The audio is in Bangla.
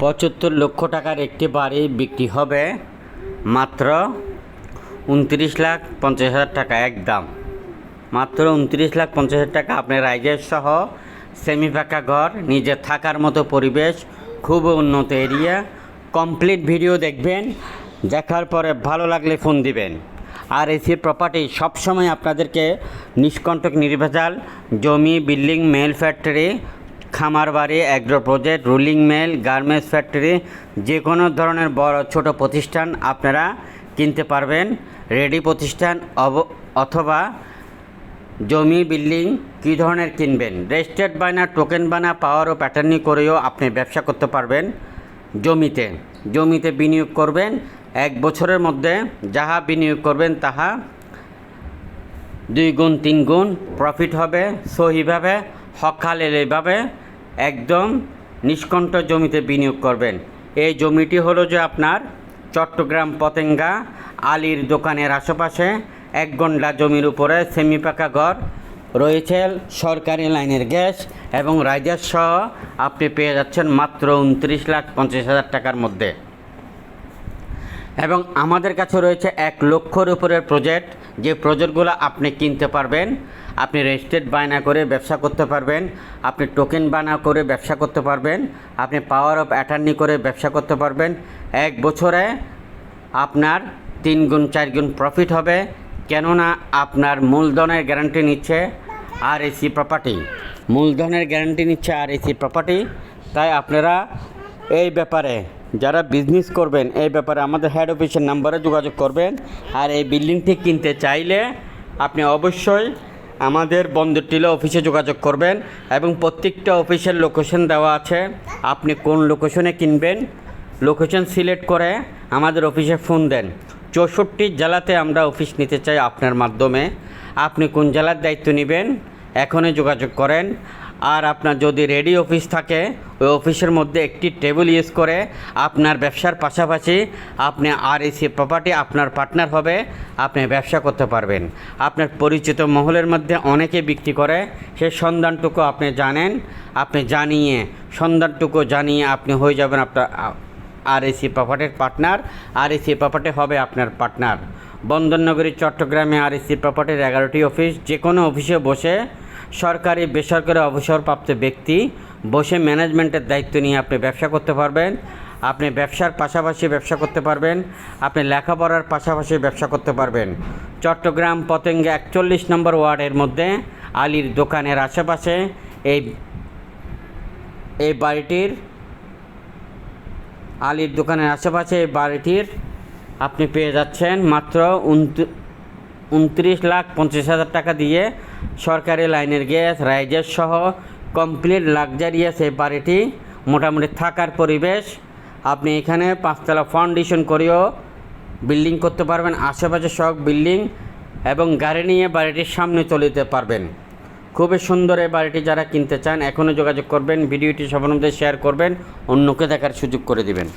পঁচাত্তর লক্ষ টাকার একটি বাড়ি বিক্রি হবে মাত্র উনত্রিশ লাখ পঞ্চাশ হাজার টাকা একদম মাত্র উনত্রিশ লাখ পঞ্চাশ হাজার টাকা আপনার রাইজের সহ সেমি পাকা ঘর, নিজে থাকার মতো পরিবেশ, খুব উন্নত এরিয়া। কমপ্লিট ভিডিও দেখবেন, দেখার পরে ভালো লাগলে ফোন দিবেন। আর এসি প্রপার্টি সবসময় আপনাদেরকে নিষ্কণ্টক নির্ভেজাল, জমি, বিল্ডিং মেল ফ্যাক্টরি খামার বাড়ি agro project, rolling mill, garments factory যে কোনো ধরনের বড় ছোট প্রতিষ্ঠান আপনারা কিনতে পারবেন। রেডি প্রতিষ্ঠান অব, অথবা জমি, বিল্ডিং, কী ধরনের কিনবেন? রেজিস্টার্ড বানা টোকেন বানা পাওয়ার ও প্যাটার্নি করেও আপনি ব্যবসা করতে পারবেন জমিতে। জমিতে বিনিয়োগ করবেন, এক বছরের মধ্যে যাহা বিনিয়োগ করবেন তাহা দুই গুণ, তিন গুণ প্রফিট হবে, সহিভাবে হকালেভাবে একদম নিষ্কণ্ঠ জমিতে বিনিয়োগ করবেন। এই জমিটি হলো যে আপনার চট্টগ্রাম পতেঙ্গা আলীর দোকানের আশেপাশে এক গন্ডা জমির উপরে সেমি পাকা ঘর, রয়েছে সরকারি লাইনের গ্যাস এবং রাইজার সহ আপনি পেয়ে যাচ্ছেন মাত্র উনত্রিশ লাখ পঞ্চাশ হাজার টাকার মধ্যে। এবং আমাদের কাছে রয়েছে এক লক্ষর উপরের প্রজেক্ট। যে প্রজেক্টগুলো আপনি কিনতে পারবেন, আপনি রেজিস্ট্রেড বায়না করে ব্যবসা করতে পারবেন, আপনি টোকেন বানা করে ব্যবসা করতে পারবেন, আপনি পাওয়ার অফ অ্যাটার্নি করে ব্যবসা করতে পারবেন। এক বছরে আপনার তিন গুণ, চার গুণ প্রফিট হবে, কেননা আপনার মূলধনের গ্যারান্টি নিচ্ছে আর এসি প্রপার্টি মূলধনের গ্যারান্টি নিচ্ছে আর এসি প্রপার্টি তাই আপনারা এই ব্যাপারে যারা বিজনেস করবেন, এই ব্যাপারে আমাদের হেড অফিসের নাম্বারে যোগাযোগ করবেন। আর এই বিল্ডিংটি কিনতে চাইলে আপনি অবশ্যই আমাদের বন্দর বন্দরটিলা অফিসে যোগাযোগ করবেন এবং প্রত্যেকটা অফিসের লোকেশন দেওয়া আছে। আপনি কোন লোকেশনে কিনবেন লোকেশন সিলেক্ট করে আমাদের অফিসে ফোন দেন। চৌষট্টি জেলাতে আমরা অফিস নিতে চাই আপনার মাধ্যমে। আপনি কোন জেলার দায়িত্ব নেবেন, এখনই যোগাযোগ করেন। আর আপনার যদি রেডি অফিস থাকে, ওই অফিসের মধ্যে একটি টেবিল ইউজ করে আপনার ব্যবসার পাশাপাশি আপনি আর এসি প্রপার্টি আপনার পার্টনার হবে, আপনি ব্যবসা করতে পারবেন। আপনার পরিচিত মহলের মধ্যে অনেকে বিক্রি করে সেই সন্ধানটুকু আপনি জানেন, আপনি জানিয়ে, সন্ধানটুকু জানিয়ে আপনি হয়ে যাবেন আপনার আর এসি প্রপার্টির partner R A C property হবে আপনার পার্টনার বন্দরনগরী, চট্টগ্রামে আর এসি প্রপার্টির এগারোটি অফিস যে কোনো অফিসে বসে সরকারি, বেসরকারি অবসরপ্রাপ্ত ব্যক্তি বসে ম্যানেজমেন্টের দায়িত্ব নিয়ে আপনি ব্যবসা করতে পারবেন। আপনি ব্যবসার পাশাপাশি ব্যবসা করতে পারবেন। আপনি লেখাপড়ার পাশাপাশি ব্যবসা করতে পারবেন। চট্টগ্রাম পতেঙ্গে একচল্লিশ নম্বর ওয়ার্ডের মধ্যে আলীর দোকানের আশেপাশে এই এই বাড়িটির, আলীর দোকানের আশেপাশে এই বাড়িটির আপনি পেয়ে যাচ্ছেন মাত্র উনত্রিশ লাখ পঞ্চাশ হাজার টাকা দিয়ে সরকারি লাইনের গ্যাস, রাইজার সহ কমপ্লিট লাক্সারিয়াস এই বাড়িটি মোটামুটি থাকার পরিবেশ। আপনি এখানে পাঁচতলা ফাউন্ডেশন করেও বিল্ডিং করতে পারবেন, আশেপাশে সব বিল্ডিং এবং গাড়ি নিয়ে বাড়িটির সামনে চলে যেতে পারবেন। খুবই সুন্দর এই বাড়িটি যারা কিনতে চান, এখনও যোগাযোগ করবেন, ভিডিওটি সবার মধ্যে শেয়ার করবেন, অন্যকে দেখার সুযোগ করে দিবেন।